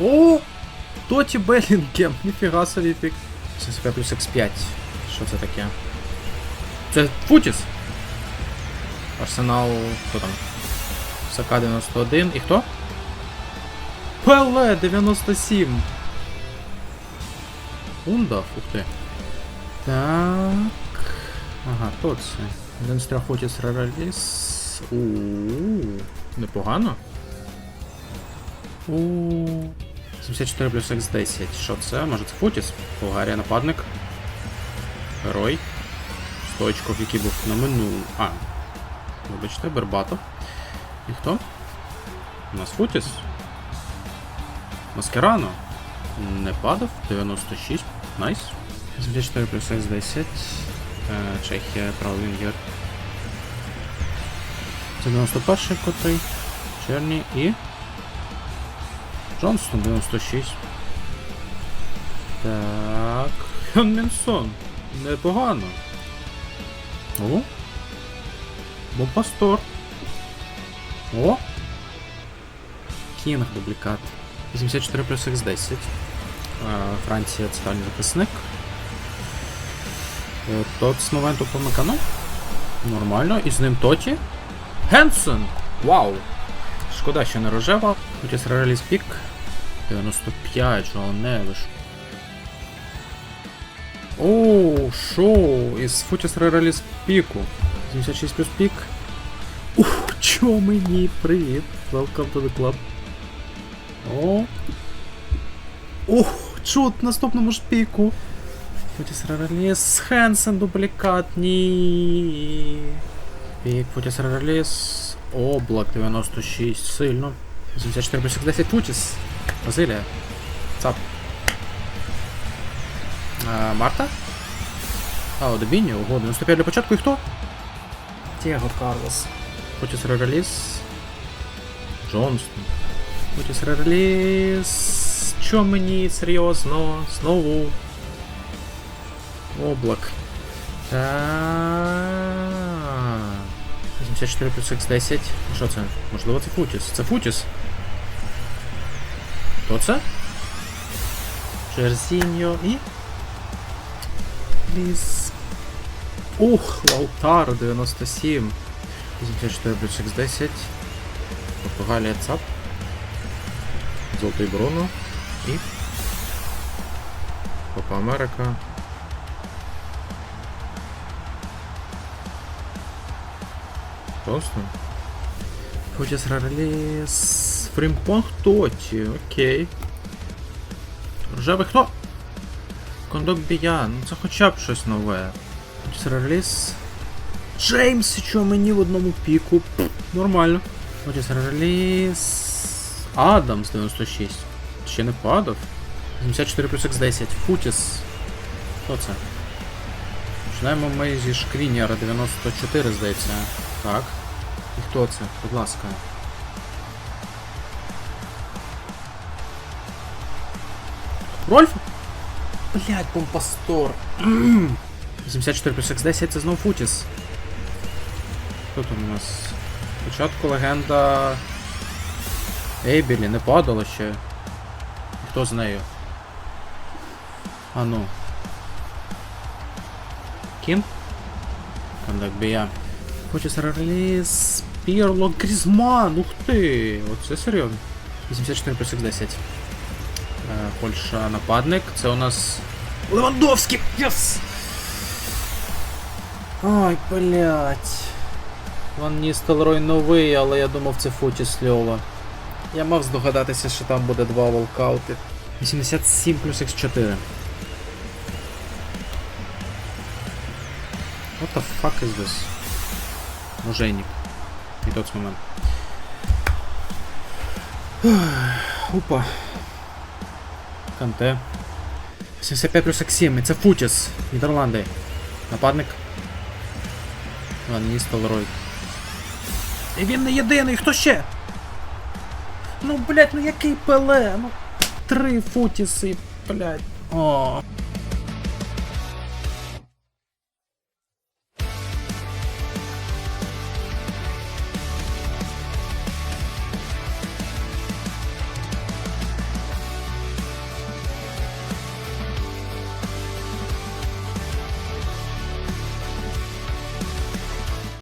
О! Тоті Белінгем, ніфіга собі пік. 75 плюс X5. Що це таке? Це Футіс? Арсенал. Хто там? СК 91. І хто? Пеле 97. Ундав, ух ти. Так. Ага, то це. Один з трьох Футіс Рераліс. Ууу. Непогано. Ууу. 74 плюс X10. Що це? Може це Футіс? Болгарія нападник. Герой. Стоечков, який був на минулому. А. Вибачте, Бербатов. І хто? У нас Футіс. Маскерано. Не падав. 96. Найс. 74 плюс X10. Е, Чехія, правий вінгер. Це 91 котрий. Черні і. Джонстон 96. Так. Хьон Мінсон. Непогано. О. Бомпастор. О. Кінг дублікат. 84 плюс X10. Е, Франція центральний захисник. Е, Тот з моменту помикану. Нормально. І з ним Тоті. Генсен! Вау! Шкода, що не рожева. Хоча Реліс Пік. 95, Жоал Невиш. Оу, шоу! Із Футіс Реліс Піку. 76 плюс пік. Ух, чо мені? Привіт! Welcome to the club. О. Ух, чут наступному ж піку. Футіс Реліс Хенсен дублікат. Ні. Пік, Футіс Реліс. Облак 96, сильно. 84 плюс 10 Футіс. Бразилія. Цап. А, Марта? А, Одебіні, ого, 95 для початку і хто? Тіаго Карлос. Футіс Реліс. Джонстон. Футіс Реліс. Чо мені серйозно? Знову. Облак. Так. 84 плюс X10. Що це? Можливо, це Футіс. Це Футіс. Хто це? Джерзіньо і. Ліс. Ух, Лаутаро 97. 84 плюс X10. Португалія ЦАП. Золотий Бруно. І. Копа Америка. Просто. Футіс Рареліс. Фримпонг Тоті, окей. Рожевий хто? Кондок Біян, ну це хоча б щось нове. Рареліс. Джеймс, що мені в одному піку. Пф, нормально. Футіс Рареліс. Адамс 96. Ще не падав. 74 плюс X10. Футіс. Хто це? Починаємо ми зі Шкрініара 94, здається. Так. І хто це? Будь ласка. Рольф? Блять, помпастор. 74 плюс X10 це знов Футіс. Хто там у нас? Спочатку легенда. Ейбілі, не падало ще. Хто з нею? А ну. Кім? Кондак бія. Футіс реліз. Пірло Грізман. Ух ти! Оце серйозно. 84 плюс X10. Е, Польща нападник. Це у нас. Левандовський! Єс! Ой, блять. Ван Ністелрой новий, але я думав це Футіс Льова. Я мав здогадатися, що там буде два волкаути. 87 плюс X4. What the fuck is this? Мужейник. Не тот момент. Опа. Канте. 75 плюс X7. І це Футіс. Нідерланди. Нападник. Ван Ністелрой. І він не єдиний, хто ще? Ну, блядь, ну який пеле? Ну, три футіси, блядь. О.